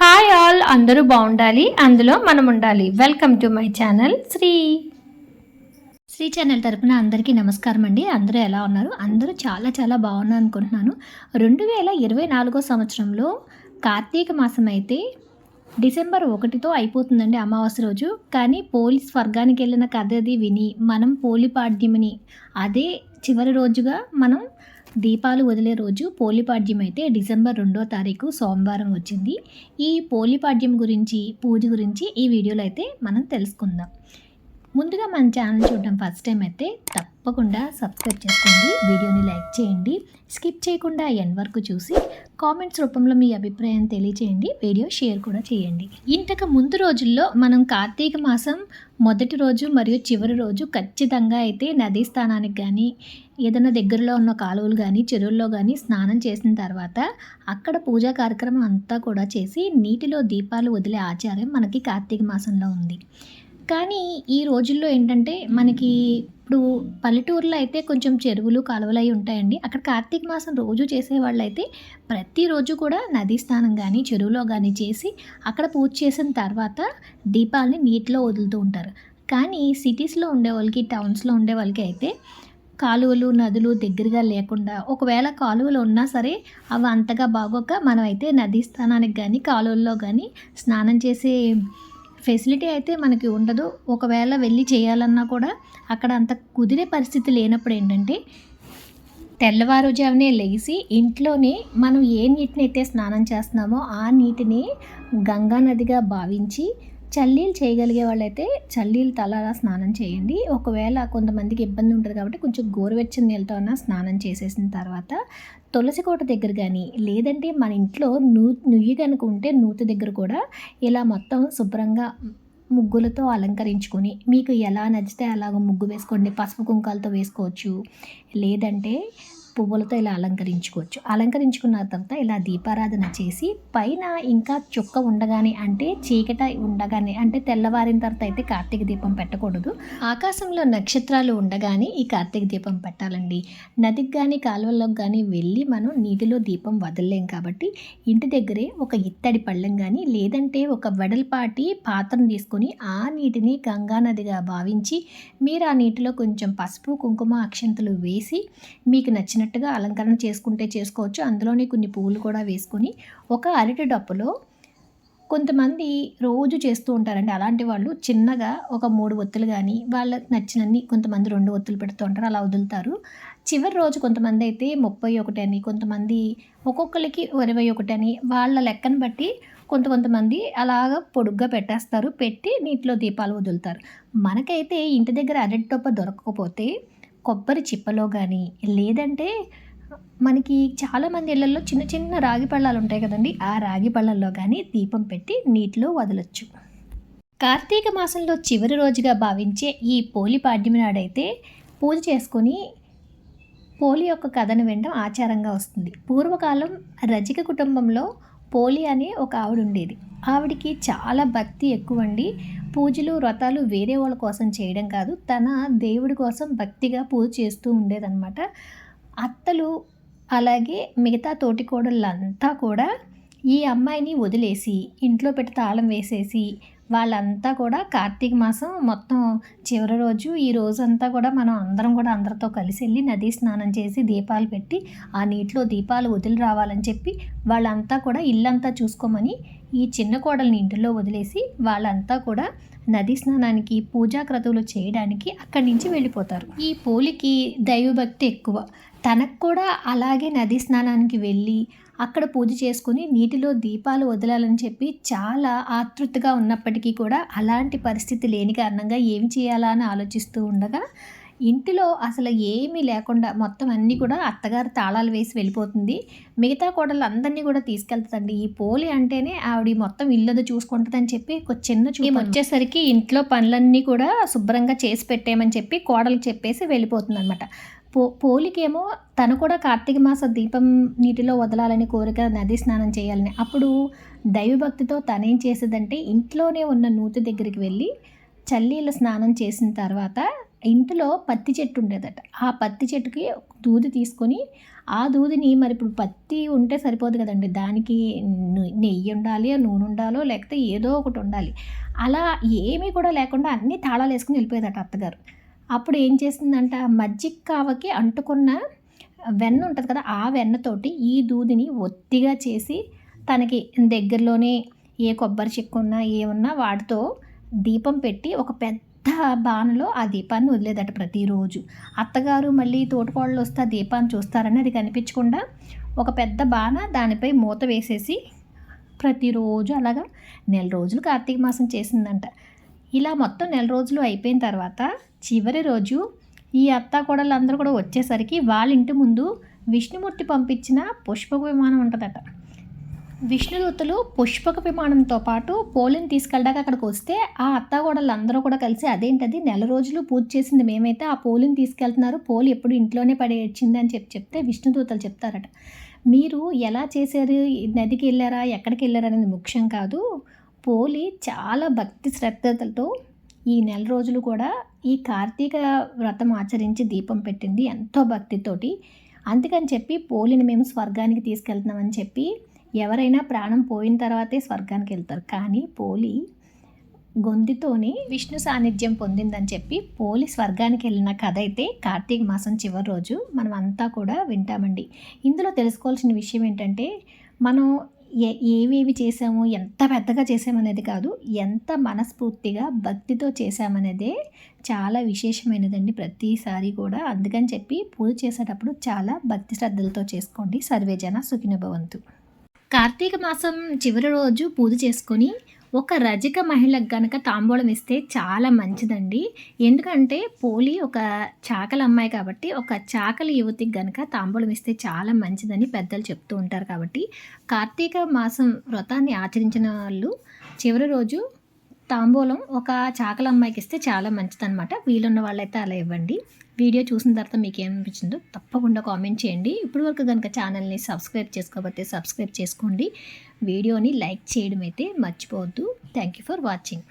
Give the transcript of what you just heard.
Hi all అందరూ బాగుండాలి అందులో మనం ఉండాలి. Welcome to my channel Shri. Shri channel తరపున అందరికీ నమస్కారం అండి. అందరూ ఎలా ఉన్నారు? అందరూ చాలా చాలా బాగున్నారు అనుకుంటున్నాను రెండు వేల ఇరవై నాలుగో సంవత్సరంలో కార్తీక మాసం అయితే డిసెంబర్ ఒకటితో అయిపోతుందండి అమావాస్య రోజు. కానీ పోలీస్ స్వర్గానికి వెళ్ళిన కథ అది విని మనం పోలిపాడ్యమిని అదే చివరి రోజుగా మనం దీపాలు వదిలే రోజు పోలిపాడ్యం అయితే డిసెంబర్ రెండో తారీఖు సోమవారం వచ్చింది. ఈ పోలిపాడ్యం గురించి పూజ గురించి ఈ వీడియోలో అయితే మనం తెలుసుకుందాం. ముందుగా మన ఛానల్ చూడడం ఫస్ట్ టైం అయితే తప్పకుండా సబ్స్క్రైబ్ చేసుకోండి వీడియోని లైక్ చేయండి స్కిప్ చేయకుండా ఎండ్ వరకు చూసి కామెంట్స్ రూపంలో మీ అభిప్రాయం తెలియచేయండి వీడియో షేర్ కూడా చేయండి. ఇంతకు ముందు రోజుల్లో మనం కార్తీక మాసం మొదటి రోజు మరియు చివరి రోజు ఖచ్చితంగా అయితే నదీ స్థానానికి కానీ ఏదైనా దగ్గరలో ఉన్న కాలువలు కానీ చెరువుల్లో కానీ స్నానం చేసిన తర్వాత అక్కడ పూజా కార్యక్రమం అంతా కూడా చేసి నీటిలో దీపాలు వదిలే ఆచారం మనకి కార్తీక మాసంలో ఉంది. కానీ ఈ రోజుల్లో ఏంటంటే మనకి ఇప్పుడు పల్లెటూరులో అయితే కొంచెం చెరువులు కాలువలు అయి ఉంటాయండి. అక్కడ కార్తీక మాసం రోజు చేసేవాళ్ళు అయితే ప్రతిరోజు కూడా నదీ స్నానం కానీ చెరువులో కానీ చేసి అక్కడ పూజ చేసిన తర్వాత దీపాలని నీటిలో వదులుతూ ఉంటారు. కానీ సిటీస్లో ఉండే వాళ్ళకి టౌన్స్లో ఉండే వాళ్ళకి అయితే కాలువలు నదులు దగ్గరగా లేకుండా ఒకవేళ కాలువలు ఉన్నా సరే అవి అంతగా బాగోక మనం అయితే నదీ స్థానానికి కానీ కాలువల్లో కానీ స్నానం చేసే ఫెసిలిటీ అయితే మనకి ఉండదు. ఒకవేళ వెళ్ళి చేయాలన్నా కూడా అక్కడ అంత కుదిరే పరిస్థితి లేనప్పుడు ఏంటంటే తెల్లవారుజామునే లేచి ఇంట్లోనే మనం ఏ నీటిని అయితే స్నానం చేస్తున్నామో ఆ నీటిని గంగా నదిగా భావించి చల్లీలు చేయగలిగే వాళ్ళైతే చల్లీలు తలలా స్నానం చేయండి. ఒకవేళ కొంతమందికి ఇబ్బంది ఉంటుంది కాబట్టి కొంచెం గోరువెచ్చని నీళ్ళతో స్నానం చేసేసిన తర్వాత తులసి కోట దగ్గర కానీ లేదంటే మన ఇంట్లో నూ నుయ్యి కనుక ఉంటే నూతి దగ్గర కూడా ఇలా మొత్తం శుభ్రంగా ముగ్గులతో అలంకరించుకొని మీకు ఎలా నచ్చితే అలాగ ముగ్గు వేసుకోండి. పసుపు కుంకాలతో వేసుకోవచ్చు. లేదంటే పువ్వులతో ఇలా అలంకరించుకోవచ్చు. అలంకరించుకున్న తర్వాత ఇలా దీపారాధన చేసి పైన ఇంకా చుక్క ఉండగానే అంటే చీకట ఉండగానే అంటే తెల్లవారిన తర్వాత అయితే కార్తీక దీపం పెట్టకూడదు. ఆకాశంలో నక్షత్రాలు ఉండగానే ఈ కార్తీక దీపం పెట్టాలండి. నదికి కానీ కాలువల్లోకి కానీ వెళ్ళి మనం నీటిలో దీపం వదలలేం కాబట్టి ఇంటి దగ్గరే ఒక ఇత్తడి పళ్ళెం కానీ లేదంటే ఒక వెడల్పాటి పాత్రను తీసుకొని ఆ నీటిని గంగా నదిగా భావించి మీరు ఆ నీటిలో కొంచెం పసుపు కుంకుమ అక్షంతలు వేసి మీకు నచ్చిన నచ్చినట్టుగా అలంకరణ చేసుకుంటే చేసుకోవచ్చు. అందులోనే కొన్ని పువ్వులు కూడా వేసుకొని ఒక అరటి డప్పులో కొంతమంది రోజు చేస్తూ ఉంటారండి. అలాంటి వాళ్ళు చిన్నగా ఒక మూడు ఒత్తులు కానీ వాళ్ళకి నచ్చినన్ని కొంతమంది రెండు ఒత్తులు పెడుతూ ఉంటారు. అలా వదులుతారు. చివరి రోజు కొంతమంది అయితే ముప్పై ఒకటి అని కొంతమంది ఒక్కొక్కరికి ఇరవై ఒకటి అని వాళ్ళ లెక్కను బట్టి కొంత కొంతమంది అలాగ పొడుగ్గా పెట్టేస్తారు. పెట్టి నీటిలో దీపాలు వదులుతారు. మనకైతే ఇంటి దగ్గర అరటి డొప్ప దొరకకపోతే కొబ్బరి చిప్పలో కానీ లేదంటే మనకి చాలామంది ఇళ్ళల్లో చిన్న చిన్న రాగి పళ్ళాలు ఉంటాయి కదండి ఆ రాగి పళ్ళల్లో కానీ దీపం పెట్టి నీటిలో వదలొచ్చు. కార్తీక మాసంలో చివరి రోజుగా భావించే ఈ పోలి పాడ్యమి నాడైతే పూజ చేసుకొని పోలి యొక్క కథను వినడం ఆచారంగా వస్తుంది. పూర్వకాలం రజిక కుటుంబంలో పోలి అనే ఒక ఆవిడ ఉండేది. ఆవిడికి చాలా భక్తి ఎక్కువ అండి పూజలు వ్రతాలు వేరే వాళ్ళ కోసం చేయడం కాదు. తన దేవుడి కోసం భక్తిగా పూజ చేస్తూ ఉండేదన్నమాట. అత్తలు అలాగే మిగతా తోటికోడళ్ళంతా కూడా ఈ అమ్మాయిని వదిలేసి ఇంట్లో పెట్టి తాళం వేసేసి వాళ్ళంతా కూడా కార్తీక మాసం మొత్తం చివరి రోజు ఈ రోజంతా కూడా మనం అందరం కూడా అందరితో కలిసి వెళ్ళి నదీ స్నానం చేసి దీపాలు పెట్టి ఆ నీటిలో దీపాలు వదిలి రావాలని చెప్పి వాళ్ళంతా కూడా ఇల్లంతా చూసుకోమని ఈ చిన్న కోడల్ని ఇంటిలో వదిలేసి వాళ్ళంతా కూడా నదీ స్నానానికి పూజా క్రతువులు చేయడానికి అక్కడి నుంచి వెళ్ళిపోతారు. ఈ పోలికి దైవభక్తి ఎక్కువ. తనకు కూడా అలాగే నదీ స్నానానికి వెళ్ళి అక్కడ పూజ చేసుకుని నీటిలో దీపాలు వదలాలని చెప్పి చాలా ఆతృతగా ఉన్నప్పటికీ కూడా అలాంటి పరిస్థితి లేని కారణంగా ఏం చేయాలా అని ఆలోచిస్తూ ఉండగా ఇంటిలో అసలు ఏమీ లేకుండా మొత్తం అన్నీ కూడా అత్తగారు తాళాలు వేసి వెళ్ళిపోతుంది. మిగతా కోడలు అందరినీ కూడా తీసుకెళ్తుందండి. ఈ పోలి అంటేనే ఆవిడ మొత్తం ఇల్లు చూసుకుంటుందని చెప్పి ఒక చిన్న చూపు వచ్చేసరికి ఇంట్లో పనులన్నీ కూడా శుభ్రంగా చేసి పెట్టేయమని చెప్పి కోడలు చెప్పేసి వెళ్ళిపోతుంది అనమాట పో పోలికేమో తను కూడా కార్తీక మాస దీపం నీటిలో వదలాలని కోరిక నది స్నానం చేయాలని. అప్పుడు దైవభక్తితో తనేం చేసేదంటే ఇంట్లోనే ఉన్న నూతి దగ్గరికి వెళ్ళి చల్లీల స్నానం చేసిన తర్వాత ఇంటిలో పత్తి చెట్టు ఉండేదట. ఆ పత్తి చెట్టుకి దూది తీసుకొని ఆ దూదిని మరి ఇప్పుడు పత్తి ఉంటే సరిపోదు కదండి. దానికి నెయ్యి ఉండాలి నూనె ఉండాలో లేకపోతే ఏదో ఒకటి ఉండాలి. అలా ఏమీ కూడా లేకుండా అన్ని తాళాలు వేసుకుని వెళ్ళిపోయేదట అత్తగారు. అప్పుడు ఏం చేసిందంట? మజ్జిగ కావకి అంటుకున్న వెన్న ఉంటుంది కదా ఆ వెన్నతోటి ఈ దూదిని ఒత్తిగా చేసి తనకి దగ్గరలోనే ఏ కొబ్బరి చెక్కు ఉన్నా ఏమున్నా వాటితో దీపం పెట్టి ఒక పెద్ద బాణలో ఆ దీపాన్ని వదిలేదట ప్రతిరోజు. అత్తగారు మళ్ళీ తోటకోళ్ళు వస్తే ఆ దీపాన్ని చూస్తారని అది కనిపించకుండా ఒక పెద్ద బాణ దానిపై మూత వేసేసి ప్రతిరోజు అలాగా నెల రోజులు కార్తీక మాసం చేసిందంట. ఇలా మొత్తం నెల రోజులు అయిపోయిన తర్వాత చివరి రోజు ఈ అత్త కోడళ్ళందరూ కూడా వచ్చేసరికి వాళ్ళ ఇంటి ముందు విష్ణుమూర్తి పంపించిన పుష్పక విమానం ఉంటుందట. విష్ణుదూతలు పుష్పక విమానంతో పాటు పోలిని తీసుకెళ్ళాక అక్కడికి వస్తే ఆ అత్తాగోడలు అందరూ కూడా కలిసి అదేంటది నెల రోజులు పూజ చేసింది మేమైతే ఆ పోలిని తీసుకెళ్తున్నారు పోలి ఎప్పుడు ఇంట్లోనే పడేచ్చింది అని చెప్పి చెప్తే విష్ణుదూతలు చెప్తారట. మీరు ఎలా చేశారు నదికి వెళ్ళారా ఎక్కడికి వెళ్ళారా అనేది ముఖ్యం కాదు. పోలి చాలా భక్తి శ్రద్ధలతో ఈ నెల రోజులు కూడా ఈ కార్తీక వ్రతం ఆచరించి దీపం పెట్టింది ఎంతో భక్తితోటి. అందుకని చెప్పి పోలిని మేము స్వర్గానికి తీసుకెళ్తున్నామని చెప్పి ఎవరైనా ప్రాణం పోయిన తర్వాతే స్వర్గానికి వెళ్తారు. కానీ పోలి గొంతుతోనే విష్ణు సాన్నిధ్యం పొందిందని చెప్పి పోలి స్వర్గానికి వెళ్ళిన కథ అయితే కార్తీక మాసం చివరి రోజు మనం అంతా కూడా వింటామండి. ఇందులో తెలుసుకోవాల్సిన విషయం ఏంటంటే మనం ఏవేవి చేసాము ఎంత పెద్దగా చేసామనేది కాదు ఎంత మనస్ఫూర్తిగా భక్తితో చేసామనేదే చాలా విశేషమైనదండి ప్రతిసారి కూడా. అందుకని చెప్పి పూజ చేసేటప్పుడు చాలా భక్తి శ్రద్ధలతో చేసుకోండి. సర్వేజన సుఖినభవంతు కార్తీక మాసం చివరి రోజు పూజ చేసుకొని ఒక రజక మహిళకు గనక తాంబూలం ఇస్తే చాలా మంచిదండి. ఎందుకంటే పోలి ఒక చాకలి అమ్మాయి కాబట్టి ఒక చాకలి యువతికి గనక తాంబూలం ఇస్తే చాలా మంచిదని పెద్దలు చెప్తూ ఉంటారు కాబట్టి కార్తీక మాసం వ్రతాన్ని ఆచరించిన వాళ్ళు చివరి రోజు తాంబూలం ఒక చాకల అమ్మాయికి ఇస్తే చాలా మంచిదన్నమాట. వీలున్న వాళ్ళైతే అలా ఇవ్వండి. వీడియో చూసిన తర్వాత మీకు ఏమనిపించిందో తప్పకుండా కామెంట్ చేయండి. ఇప్పుడు వరకు కనుక ఛానల్ని సబ్స్క్రైబ్ చేసుకోకపోతే సబ్స్క్రైబ్ చేసుకోండి. వీడియోని లైక్ చేయడం అయితే మర్చిపోవద్దు. Thank you for watching.